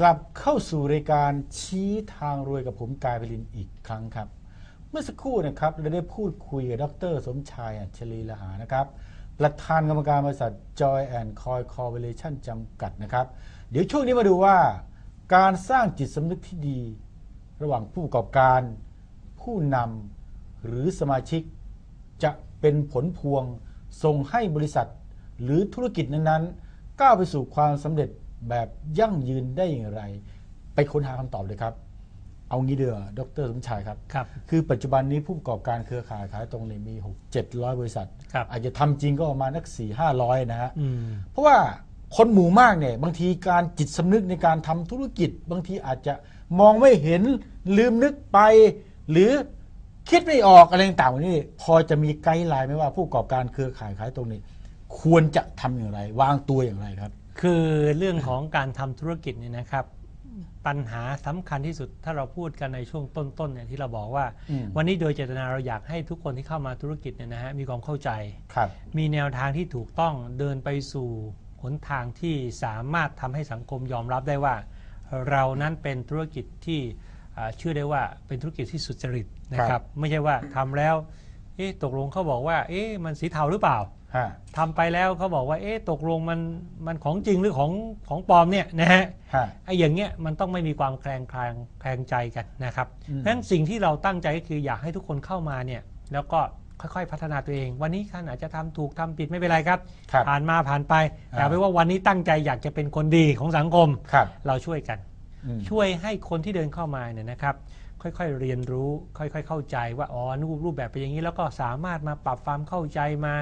กลับเข้าสู่รายการชี้ทางรวยกับผมกายพลินอีกครั้งครับ เมื่อสักครู่นะครับเราได้พูดคุยกับดร สมชายอัญชลีละหานะครับ ประธานกรรมการบริษัท Joy and Coy Corporation จำกัดนะครับ เดี๋ยวช่วงนี้มาดูว่า การสร้างจิตสำนึกที่ดี ระหว่างผู้ประกอบการ ผู้นำหรือสมาชิก จะเป็นผลพวงส่งให้บริษัท หรือธุรกิจนั้นๆ ก้าวไปสู่ความสำเร็จ แบบยั่งยืนได้อย่างไร ไปค้นหาคำตอบเลยครับ เอางี้เดือดรสมชายครับครับ คือปัจจุบันนี้ผู้ประกอบการเครือข่ายขายตรงเนี่ยมี 6 700 บริษัทครับอาจจะทำจริงก็ประมาณนัก4 500 นะฮะอืมเพราะว่าคนหมู่มากเนี่ยบางทีการจิตสำนึกในการทำธุรกิจ บางทีอาจจะมองไม่เห็นลืมนึกไป หรือคิดไม่ออกอะไรต่างๆนี่พอจะมีไกด์ไลน์ไหมว่าผู้ประกอบการเครือข่ายขายตรงนี้ ควรจะทำอย่างไร วางตัวอย่างไรครับ คือเรื่องของการทำธุรกิจเนี่ยนะครับ ปัญหาสำคัญที่สุดถ้าเราพูดกันในช่วงต้นๆเนี่ยที่เราบอกว่า อืม วันนี้โดยเจตนาเราอยากให้ทุกคนที่เข้ามาธุรกิจเนี่ยนะฮะมีความเข้าใจ ครับ มีแนวทางที่ถูกต้องเดินไปสู่หนทางที่สามารถทำให้สังคมยอมรับได้ว่า เรานั้นเป็นธุรกิจที่อ่าเชื่อได้ว่าเป็นธุรกิจที่สุจริตนะคครัรับ บ ไม่ใช่ว่าทำแล้วเอ๊ะตกลงเขาบอกว่าเอ๊ะมันสีเทาหรือเปล่าฮะ ทำไปแล้วเขาบอกว่าเอ๊ะตกลงมันมันของจริงหรือของของปลอมเนี่ยนะฮะฮะไอ้อย่างเงี้ยมันต้องไม่มีความแคลงคลางแคลงใจกันนะครับอืมเพราะฉะนั้นสิ่งที่เราตั้งใจก็คืออยากให้ทุกคนเข้ามาเนี่ยแล้วก็ค่อยๆ พัฒนาตัวเอง วันนี้ท่านอาจจะทำถูกทำผิดไม่เป็นไรครับครับผ่านมาผ่านไปอ่าแต่ไปนว่าวันนี้ตั้งใจอยากจะเป็นคนดีของสังคมครับเราช่วยกันอืมช่วยให้คนที่เดินเข้ามาเนี่ยนะครับ ค่อยๆเรียนรู้ ค่อยๆเข้าใจว่าอ๋อรูปรูปแบบเป็นอย่างนี้ แล้วก็สามารถมาปรับความเข้าใจมา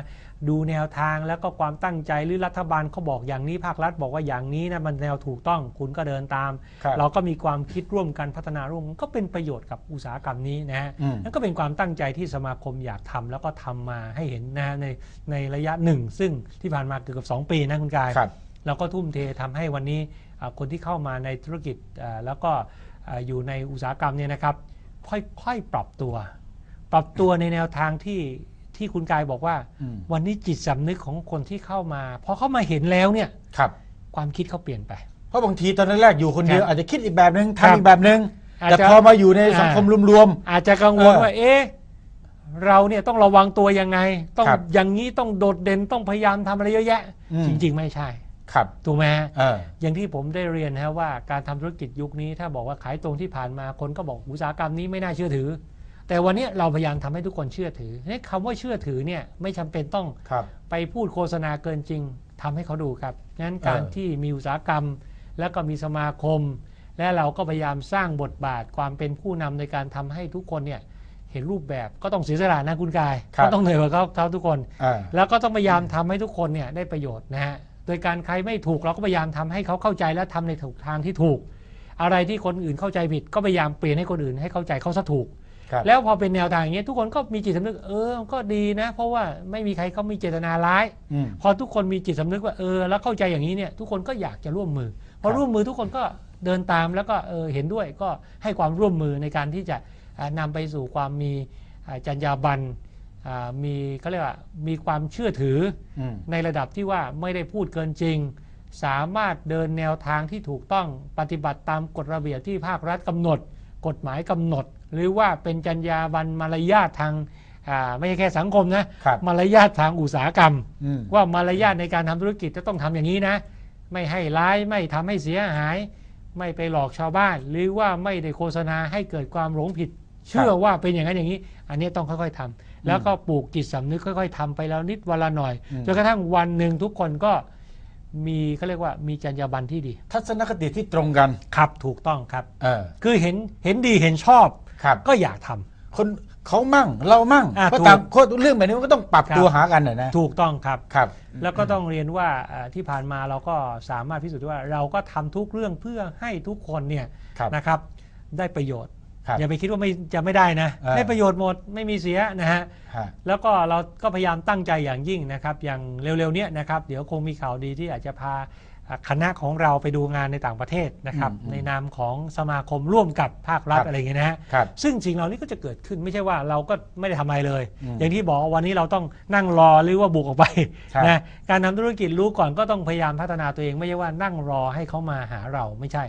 ดูแนวทางแล้วก็ความตั้งใจหรือรัฐบาลเขาบอกอย่างนี้ภาครัฐบอกว่าอย่างนี้นะมันแนวถูกต้องคุณก็เดินตามครับเราก็มีความคิดร่วมกันพัฒนาร่วมกันก็เป็นประโยชน์กับอุตสาหกรรมนี้นะฮะอืมนั่นก็เป็นความตั้งใจที่สมาคมอยากทำแล้วก็ทำมาให้เห็นนะฮะในในระยะหนึ่ง ซึ่งที่ผ่านมาเกือบสองปีนะคุณกายครับเราก็ทุ่มเททำให้วันนี้อ่าคนที่เข้ามาในธุรกิจอ่าแล้วก็ อ่าอยู่ในอุตสาหกรรมเนี่ยนะครับค่อยๆปรับตัว ปรับตัวในแนวทางที่ที่คุณกายบอกว่าอืมวันนี้จิตสำนึกของคนที่เข้ามาพอเข้ามาเห็นแล้วเนี่ยครับ ความคิดเขาเปลี่ยนไป เพราะบางทีตอนแรกๆอยู่คนเดียวครับอาจจะคิดอีกแบบหนึ่งครับทำอีกแบบหนึ่งอาจแต่จะพอมาอยู่ในสังคมรวมอาจจะกังวลเออว่าเอ๊ะเราเนี่ยต้องระวังตัวยังไง ต้องครับอย่างนี้ต้องโดดเด่นต้องพยายามทำอะไรเยอะแยะอืมจริง ๆ ไม่ใช่ๆ ครับถูกไหมฮะเออ อย่างที่ผมได้เรียนนะว่าการทำธุรกิจยุคนี้ถ้าบอกว่าขายตรงที่ผ่านมาคนก็บอกอุตสาหกรรมนี้ไม่น่าเชื่อถือ แต่วันนี้เราพยายามทำให้ทุกคนเชื่อถือนี่คำว่าเชื่อถือเนี่ยไม่จำเป็นต้องครับ ไปพูดโฆษณาเกินจริงทำให้เขาดูครับงั้นการเออ ที่มีอุตสาหกรรม แล้วก็มีสมาคม และเราก็พยายามสร้างบทบาทความเป็นผู้นำในการทำให้ทุกคนเนี่ยเห็นรูปแบบก็ต้องเสียสละนะคุณกายครับ ก็ต้องเหนื่อยกว่าเขาเขาทุกคน เออ แล้วก็ต้องพยายามทำให้ทุกคนเนี่ยได้ประโยชน์นะฮะ โดยการใครไม่ถูกเราก็พยายามทำให้เขาเข้าใจและทำในถูกทางที่ถูก อะไรที่คนอื่นเข้าใจผิด ก็พยายามเปลี่ยนให้คนอื่นให้เข้าใจเขาซะถูกครับแล้วพอเป็นแนวทางอย่างเงี้ยทุกคนก็มีจิตสำนึกเออก็ดีนะ เพราะว่าไม่มีใครเขามีเจตนาร้ายอืมพอทุกคนมีจิตสำนึกว่าเออ แล้วเข้าใจอย่างนี้เนี่ยทุกคนก็อยากจะร่วมมือพอครับร่วมมือทุกคนก็เดินตามแล้วก็เออเห็นด้วยก็ให้ความร่วมมือในการที่จะอ่านำไปสู่ความมีอ่าจรรยาบรรณอ่า มีเขาเรียกว่ามีความเชื่อถืออืมในระดับที่ว่าไม่ได้พูดเกินจริง สามารถเดินแนวทางที่ถูกต้องปฏิบัติตามกฎระเบียบที่ภาครัฐกำหนด กฎหมายกำหนด หรือว่าเป็นจรรยาบรรณมารยาททางอ่าไม่ใช่แค่สังคมนะครับมารยาททางอุตสาหกรรมอืมว่ามารยาทในการทำธุรกิจจะต้องทำอย่างนี้นะ ไม่ให้ร้ายไม่ทำให้เสียหาย ไม่ไปหลอกชาวบ้าน หรือว่าไม่ได้โฆษณาให้เกิดความหลงผิด เชื่อว่าเป็นอย่างนั้นอย่างนี้ อันนี้ต้องค่อย ๆทำแล้วก็ปลูกจิตสำนึกค่อย ๆทำไปแล้วนิดวันละหน่อยอืมจนกระทั่งวันหนึ่งทุกคนก็มีเขาเรียกว่ามีจรรยาบรรณที่ดี ทัศนคติที่ตรงกันครับถูกต้องครับเออคือเห็นเห็นดีเห็นชอบครับก็อยากทำคนเขามั่งเรามั่งอะก็ถูกตามโคตรเรื่องแบบนี้มันก็ต้องปรับครับตัวหากันน่ะนะถูกต้องครับครับ แล้วก็ต้องเรียนว่าเอ่อที่ผ่านมาเราก็สามารถพิสูจน์ได้ว่าเราก็ทำทุกเรื่องเพื่อให้ทุกคนเนี่ยครับนะครับได้ประโยชน์ ครับ อย่าไปคิดว่าไม่จะไม่ได้นะเออ ได้ประโยชน์หมดไม่มีเสียนะฮะฮะแล้วก็เราก็พยายามตั้งใจอย่างยิ่งนะครับ อย่างเร็วๆเนี้ยนะครับ เดี๋ยวคงมีข่าวดีที่อาจจะพาอะ คณะของเราไปดูงานในต่างประเทศนะครับอืมอืมในนามของสมาคมร่วมกับภาครัฐครับอะไรอย่างเงี้ยนะฮะครับซึ่งสิ่งเหล่านี้ก็จะเกิดขึ้นไม่ใช่ว่าเราก็ไม่ได้ทำอะไรเลยอืมอย่างที่บอกว่าวันนี้เราต้องนั่งรอหรือว่าบุกออกไปครับนะการทำธุรกิจรู้ก่อนก็ต้องพยายามพัฒนาตัวเอง ไม่ใช่ว่านั่งรอให้เขามาหาเราไม่ใช่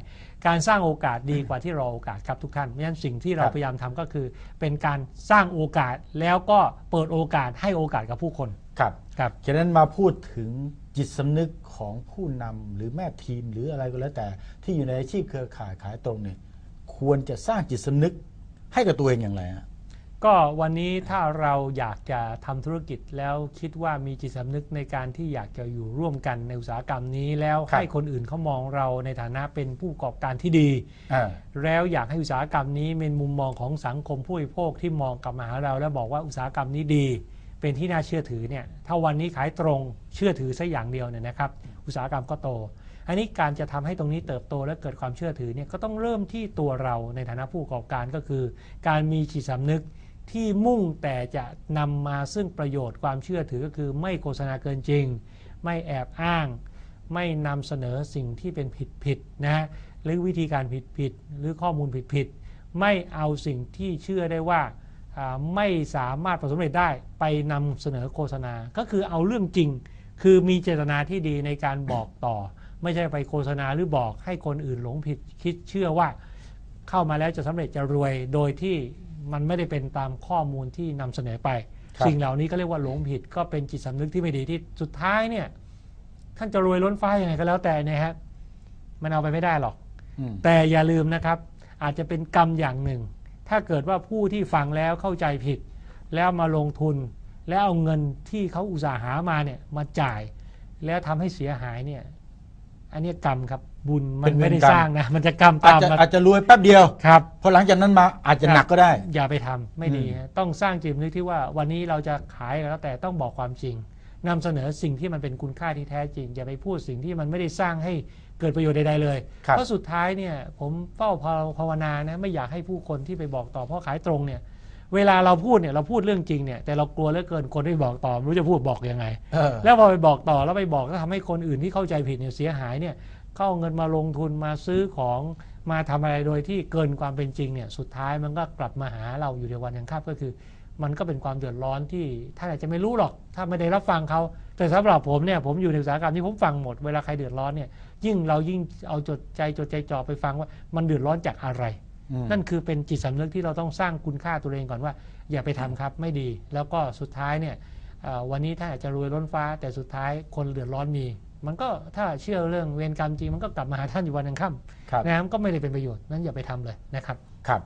การสร้างโอกาสดีกว่าที่รอโอกาสครับทุกท่านเพราะฉะนั้นสิ่งที่เราครับพยายามทำก็คือ เป็นการสร้างโอกาสแล้วก็เปิดโอกาสให้โอกาสกับผู้คนครับครับฉะนั้นมาพูดถึง จิตสำนึกของผู้นำหรือแม่ทีมหรืออะไรก็แล้วแต่ ที่อยู่ในอาชีพเครือข่ายขายตรงเนี่ยควรจะสร้างจิตสำนึกให้กับตัวเองอย่างไรฮะก็วันนี้ถ้าเราอยากจะทำธุรกิจแล้วคิดว่ามีจิตสำนึกในการที่อยากจะอยู่ร่วมกันในอุตสาหกรรมนี้ แล้วครับให้คนอื่นเขามองเราในฐานะเป็นผู้ประกอบการที่ดีอ่าแล้วอยากให้อุตสาหกรรมนี้เป็นมุมมองของสังคมผู้บริโภคที่มองกลับมาหาเรา แล้วบอกว่าอุตสาหกรรมนี้ดี เป็นที่น่าเชื่อถือเนี่ยถ้าวันนี้ขายตรงเชื่อถือสักอย่างเดียวเนี่ยนะครับ อุตสาหกรรมก็โต อันนี้การจะทำให้ตรงนี้เติบโตและเกิดความเชื่อถือเนี่ยก็ต้องเริ่มที่ตัวเราในฐานะผู้ประกอบการก็คือ การมีจิตสำนึกที่มุ่งแต่จะนำมาซึ่งประโยชน์ความเชื่อถือก็คือ ไม่โฆษณาเกินจริง ไม่แอบอ้าง ไม่นำเสนอสิ่งที่เป็นผิดผิดนะหรือวิธีการผิดผิดหรือข้อมูลผิดผิดไม่เอาสิ่งที่เชื่อได้ว่า ไม่สามารถประสบความสำเร็จได้ไปนำเสนอโฆษณา ก็คือเอาเรื่องจริง คือมีเจตนาที่ดีในการบอกต่อ ไม่ใช่ไปโฆษณาหรือบอกให้คนอื่นหลงผิดคิดเชื่อว่า เข้ามาแล้วจะสำเร็จจะรวยโดยที่มันไม่ได้เป็นตามข้อมูลที่นำเสนอไปครับสิ่งเหล่านี้ก็เรียกว่าหลงผิดก็เป็นจิตสำนึกที่ไม่ดีที่สุดท้ายเนี่ยท่านจะรวยล้นฟ้ายังไงก็แล้วแต่เนะฮะมันเอาไปไม่ได้หรอกอืมแต่อย่าลืมนะครับ อาจจะเป็นกรรมอย่างหนึ่ง ถ้าเกิดว่าผู้ที่ฟังแล้วเข้าใจผิด แล้วมาลงทุน แล้วเอาเงินที่เขาอุตสาห์หามาเนี่ยมาจ่าย แล้วทำให้เสียหายเนี่ยอันนี้กรรมครับบุญมันไม่ได้สร้างนะมันจะกรรมอาจตามจะมาอาจจะรวยแป๊บเดียวครับพอหลังจากนั้นมาอาจจะหนักก็ได้ อย่าไปทำไม่ดีอืมฮะต้องสร้างจิตสำนึกที่ว่าวันนี้เราจะขายแล้วแต่ต้องบอกความจริงนำเสนอสิ่งที่มันเป็นคุณค่าที่แท้จริง อย่าไปพูดสิ่งที่มันไม่ได้สร้างให้ เกิดประโยชน์ใดๆเลยครับเพราะสุดท้ายเนี่ยผมเฝ้าภาวนานะไม่อยากให้ผู้คนที่ไปบอกต่อเพราะขายตรงเนี่ยเวลาเราพูดเนี่ยเราพูดเรื่องจริงเนี่ยแต่เรากลัวเหลือเกินคนที่บอกต่อไม่รู้จะพูดบอกยังไงเออแล้วพอไปบอกต่อแล้วไปบอกก็ทำให้คนอื่นที่เข้าใจผิดเนี่ยเสียหายเนี่ยเข้าเอาเงินมาลงทุนมาซื้อของมาทำอะไรโดยที่เกินความเป็นจริงเนี่ยสุดท้ายมันก็กลับมาหาเราอยู่ในวันยังค่ำก็คือ มันก็เป็นความเดือดร้อนที่ท่านอาจจะไม่รู้หรอก ถ้าไม่ได้รับฟังเขา แต่สำหรับผมเนี่ยผมอยู่ในอุตสาหกรรมที่ผมฟังหมดเวลาใครเดือดร้อนเนี่ยยิ่งเรายิ่งเอาจดใจจดใจจ่อไปฟังว่ามันเดือดร้อนจากอะไรอืมนั่นคือเป็นจิตสำนึกที่เราต้องสร้างคุณค่าตัวเองก่อนว่า อย่าไปทำครับไม่ดี แล้วก็สุดท้ายเนี่ยเอ่อวันนี้ท่านอาจจะรวยล้นฟ้า แต่สุดท้ายคนเดือดร้อนมี มันก็ถ้าเชื่อเรื่องเวรกรรมจริงมันก็กลับมาหาท่านอยู่วันยังค่ครับำนะมันก็ไม่ได้เป็นประโยชน์นั้นอย่าไปทำเลยนะครับครับ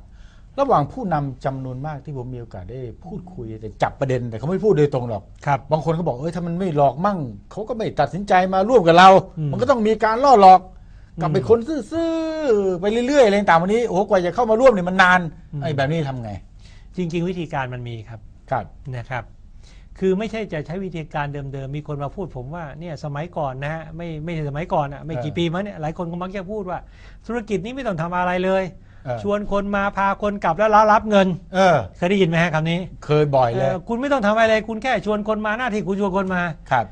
ระหว่างผู้นำจำนวนมากที่ผมมีโอกาสได้พูดคุยแต่จับประเด็นแต่เขาไม่พูดโดยตรงหรอกครับบางคนเขาบอกเอ้ยถ้ามันไม่หลอกมั่งเขาก็ไม่ตัดสินใจมาร่วมกับเราอืมมันก็ต้องมีการล่อหลอกกลับไปอืมคนซื่อๆไปเรื่อยๆอะไรต่างๆวันนี้โอ้โหกว่าจะเข้ามาร่วมเนี่ยมันนานอืมไอ้แบบนี้ทำไง จริง ๆ วิธีการมันมีครับครับนะครับ คือไม่ใช่จะใช้วิธีการเดิมๆมีคนมาพูดผมว่าเนี่ยสมัยก่อนนะฮะไม่ไม่ใช่สมัยก่อนอะไม่กี่เออปีมาเนี่ยหลายคนก็มักจะพูดว่า ธุรกิจนี้ไม่ต้องทำอะไรเลยเออ ชวนคนมาพาคนกลับแล้วรับเงิน เออ เคยได้ยินไหมฮะคำนี้ เคยบ่อยเลยเออคุณไม่ต้องทำอะไรเลยคุณแค่ชวนคนมาหน้าที่คุณชวนคนมาครับ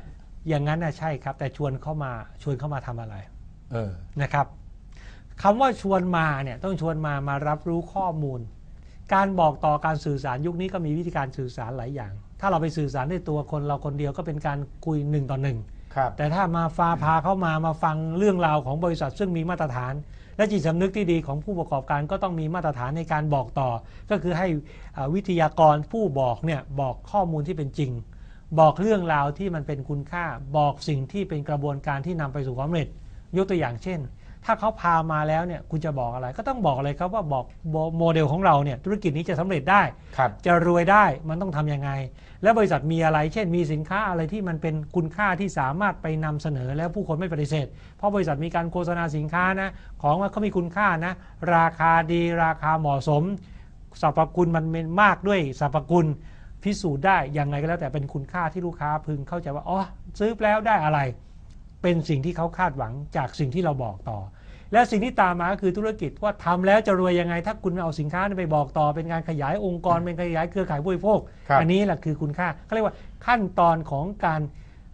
อย่างนั้นนะใช่ครับ แต่ชวนเข้ามาชวนเข้ามาทำอะไร เออนะครับคำว่าชวนมาเนี่ยต้องชวนมามารับรู้ข้อมูล การบอกต่อการสื่อสารยุคนี้ก็มีวิธีการสื่อสารหลายอย่าง ถ้าเราไปสื่อสารด้วยตัวคนเราคนเดียวก็เป็นการคุยหนึ่งต่อหนึ่งครับแต่ถ้ามาฟาพาเข้ามามาฟังเรื่องราวของบริษัทซึ่งมีมาตรฐาน และจิตสำนึกที่ดีของผู้ประกอบการก็ต้องมีมาตรฐานในการบอกต่อ ก็คือให้วิทยากรผู้บอกเนี่ยบอกข้อมูลที่เป็นจริง บอกเรื่องราวที่มันเป็นคุณค่า บอกสิ่งที่เป็นกระบวนการที่นำไปสู่ความสำเร็จ ยกตัวอย่างเช่น ถ้าเขาพามาแล้วเนี่ยคุณจะบอกอะไร ก็ต้องบอกเลยครับว่าบอกโมเดลของเราเนี่ยธุรกิจนี้จะสำเร็จได้ครับจะรวยได้มันต้องทำยังไง แล้วบริษัทมีอะไร เช่น มีสินค้าอะไรที่มันเป็นคุณค่าที่สามารถไปนำเสนอแล้วผู้คนไม่ปฏิเสธ เพราะบริษัทมีการโฆษณาสินค้านะของว่าเขามีคุณค่านะราคาดีราคาเหมาะสมสรรพคุณมันเป็นมากด้วยสรรพคุณพิสูจน์ได้ยังไงก็แล้วแต่เป็นคุณค่าที่ลูกค้าพึงเข้าใจว่าอ๋อซื้อแล้วได้อะไร เป็นสิ่งที่เขาคาดหวังจากสิ่งที่เราบอกต่อ และสิ่งที่ตามมาก็คือธุรกิจว่าทำแล้วจะรวยยังไง ถ้าคุณเอาสินค้านั้นไปบอกต่อเป็นการขยายองค์กรเป็นการขยายเครือข่ายผู้บริโภคครับอันี้แหละคือคุณค่าเขาเรียกว่าขั้นตอนของการ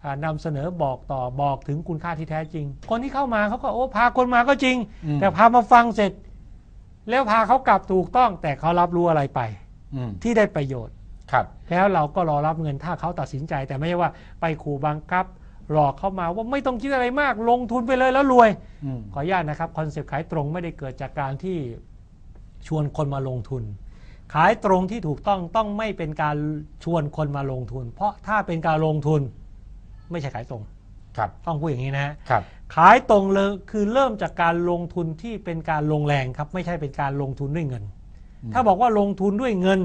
อ่านำเสนอบอกต่อบอกถึงคุณค่าที่แท้จริง คนที่เข้ามาเขาก็โอ้พาคนมาก็จริงอืมแต่พามาฟังเสร็จ แล้วพาเขากลับถูกต้อง แต่เขารับรู้อะไรไปอืมที่ได้ประโยชน์ครับ แล้วเราก็รอรับเงินถ้าเขาตัดสินใจ แต่ไม่ใช่ว่าไปขู่บังคับ หลอกเข้ามาว่าไม่ต้องคิดอะไรมาก ลงทุนไปเลยแล้วรวย อืม ขออนุญาตนะครับคอนเซปต์ขายตรงไม่ได้เกิดจากการที่ชวนคนมาลงทุน ขายตรงที่ถูกต้องต้องไม่เป็นการชวนคนมาลงทุน เพราะถ้าเป็นการลงทุนไม่ใช่ขายตรง ครับ ต้องพูดอย่างนี้นะฮะครับ ขายตรงเลยคือเริ่มจากการลงทุนที่เป็นการลงแรงครับ ไม่ใช่เป็นการลงทุนด้วยเงิน อืม ถ้าบอกว่าลงทุนด้วยเงิน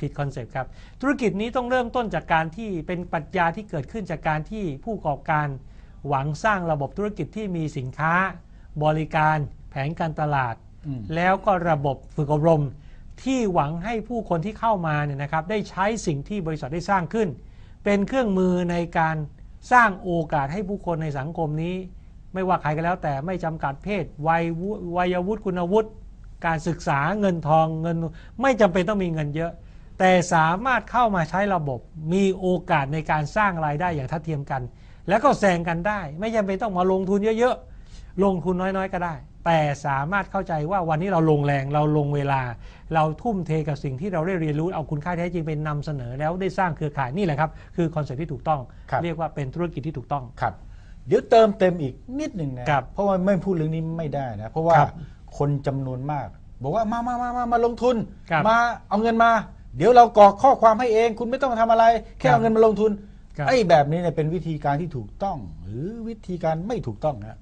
ผิดคอนเซปต์ครับ ธุรกิจนี้ต้องเริ่มต้นจากการที่เป็นปรัชญาที่เกิดขึ้นจากการที่ผู้ประกอบการ หวังสร้างระบบธุรกิจที่มีสินค้า บริการแผนการตลาดอืมแล้วก็ระบบฝึกอบรม ที่หวังให้ผู้คนที่เข้ามาเนี่ยนะครับได้ใช้สิ่งที่บริษัทได้สร้างขึ้น เป็นเครื่องมือในการสร้างโอกาสให้ผู้คนในสังคมนี้ ไม่ว่าใครก็แล้วแต่ไม่จำกัดเพศวัยวุวัยวุฒิคุณวุฒิการศึกษาเงินทองเงิน ไม่จำเป็นต้องมีเงินเยอะ แต่สามารถเข้ามาใช้ระบบมีโอกาสในการสร้างรายได้อย่างทัดเทียมกัน แล้วก็แซงกันได้ ไม่จำเป็นต้องมาลงทุนเยอะๆ ลงทุนน้อยๆก็ได้ แต่สามารถเข้าใจว่าวันนี้เราลงแรงเราลงเวลา เราทุ่มเทกับสิ่งที่เราได้เรียนรู้เอาคุณค่าแท้จริงเป็นนำเสนอแล้วได้สร้างเครือข่ายนี่แหละครับ คือคอนเซ็ปต์ที่ถูกต้องครับเรียกว่าเป็นธุรกิจที่ถูกต้องครับ เดี๋ยวเติมเต็มอีกนิดหนึ่งนะครับเพราะว่าไม่พูดเรื่องนี้ไม่ได้นะเพราะว่าครับคนจำนวนมาก บอกว่ามามามามามาลงทุนครับมาเอาเงินมา เดี๋ยวเรากรอกข้อความให้เอง คุณไม่ต้องทำอะไร แค่ครับเอาเงินมาลงทุน ครับ ไอ้แบบนี้เนี่ยเป็นวิธีการที่ถูกต้อง หรือวิธีการไม่ถูกต้องนะ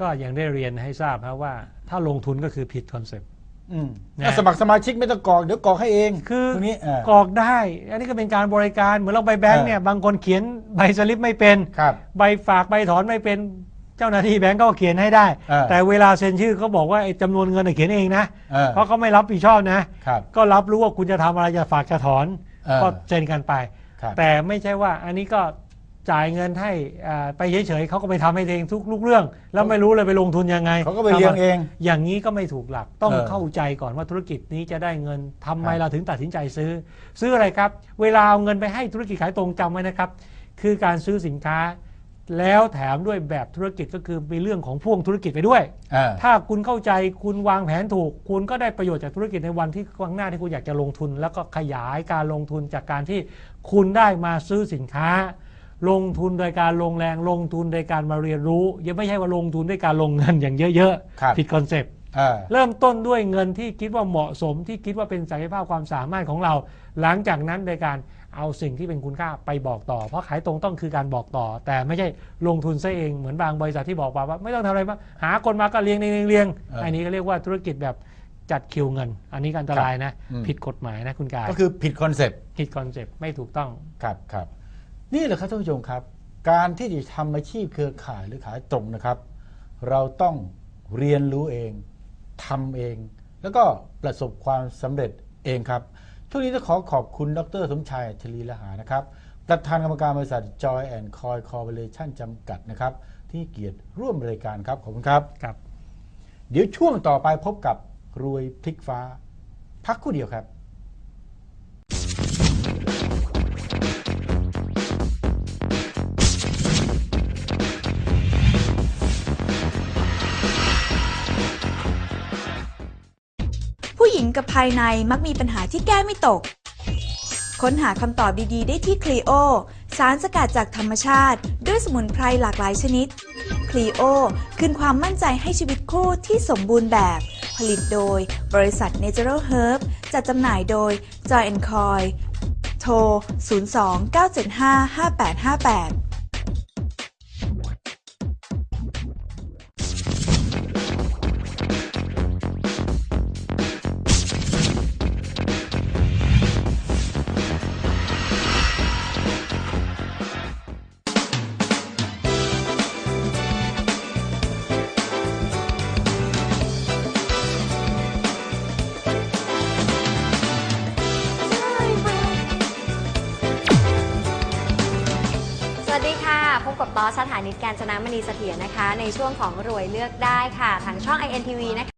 ก็ยังได้เรียนให้ทราบครับว่า ถ้าลงทุนก็คือผิดคอนเซ็ปต์ อืมนะ ถ้าสมัครสมาชิกไม่ต้องกรอกเดี๋ยวกรอกให้เองคือตรงนี้อ่า กรอกได้ อันนี้ก็เป็นการบริการเหมือนเราไปแบงก์เออเนี่ยบางคนเขียนใบสลิปไม่เป็น ครับ ใบฝากใบถอนไม่เป็น เจ้าหน้าที่แบงก์ก็เขียนให้ได้ เออแต่เวลาเซ็นชื่อเขาบอกว่าไอ้จำนวนเงินน่ะเขียนเองนะเออ เพราะเขาไม่รับผิดชอบนะ ครับ ก็รับรู้ว่าคุณจะทำอะไรจะฝากจะถอนเออ ก็เซ็นกันไป ครับ แต่ไม่ใช่ว่าอันนี้ก็จ่ายเงินให้อ่าไปเฉยๆเขาก็ไปทำให้เองทุกลูกเรื่อง แล้วไม่รู้เลยไปลงทุนยังไงเขาก็ไปเลี้ยงเอง อย่างนี้ก็ไม่ถูกหลักต้องเออเข้าใจก่อนว่าธุรกิจนี้จะได้เงินทำไมครับ เราถึงตัดสินใจซื้อ ซื้ออะไรครับ เวลาเอาเงินไปให้ธุรกิจขายตรงจำไว้นะครับ คือการซื้อสินค้า แล้วแถมด้วยแบบธุรกิจก็คือมีเรื่องของพ่วงธุรกิจไปด้วย อ่าถ้าคุณเข้าใจคุณวางแผนถูก คุณก็ได้ประโยชน์จากธุรกิจในวันที่ข้างหน้าที่คุณอยากจะลงทุน แล้วก็ขยายการลงทุนจากการที่คุณได้มาซื้อสินค้า ลงทุนโดยการลงแรงลงทุนโดยการมาเรียนรู้ยังไม่ใช่ว่าลงทุนด้วยการลงเงินอย่างเยอะครับ ๆ ผิดคอนเซปต์ อ่า เริ่มต้นด้วยเงินที่คิดว่าเหมาะสมที่คิดว่าเป็นศักยภาพความสามารถของเรา หลังจากนั้นโดยการ เอาสิ่งที่เป็นคุณค่าไปบอกต่อ เพราะขายตรงต้องคือการบอกต่อ แต่ไม่ใช่ลงทุนซะเองเหมือนบางบริษัทที่บอกว่า ไม่ต้องทำอะไรมากหาคนมาก็เลี้ยงเลี้ยงเลี้ยงเอออัอันนี้ก็เรียกว่าธุรกิจแบบจัดคิวเงิน อันนี้ก็อันตรายนะอืมผิดกฎหมายนะคุณกายก็คือผิดคอนเซปต์ผิดคอนเซปต์ไม่ถูกต้องครับครับนี่แหละครับท่านผู้ชมครับ การที่จะทำอาชีพเครือข่ายหรือขายตรงนะครับ เราต้องเรียนรู้เองทำเอง แล้วก็ประสบความสำเร็จเองครับ ช่วงนี้ต้องขอขอบคุณดรสมชายอัจฉรีละหานะครับ ประธานกรรมการบริษัท Joy and Coy Corporation จำกัดนะครับ ที่เกียรติร่วมรายการครับ ขอบคุณครับ ครับ เดี๋ยวช่วงต่อไปพบกับรวยพลิกฟ้า พักครู่เดียวครับ กับภายในมักมีปัญหาที่แก้ไม่ตก ค้นหาคำตอบดีๆ ได้ที่คลีโอ สารสกัดจากธรรมชาติ ด้วยสมุนไพรหลากหลายชนิดคลีโอคืนความมั่นใจให้ชีวิตคู่ที่สมบูรณ์แบบ ผลิตโดยบริษัท Natural Herb จัดจำหน่ายโดย Joy Coy โทร 02-975-5858 สถานีการจนามณีเสถียรนะคะ ในช่วงของรวยเลือกได้ค่ะ ทางช่อง INTV นะคะ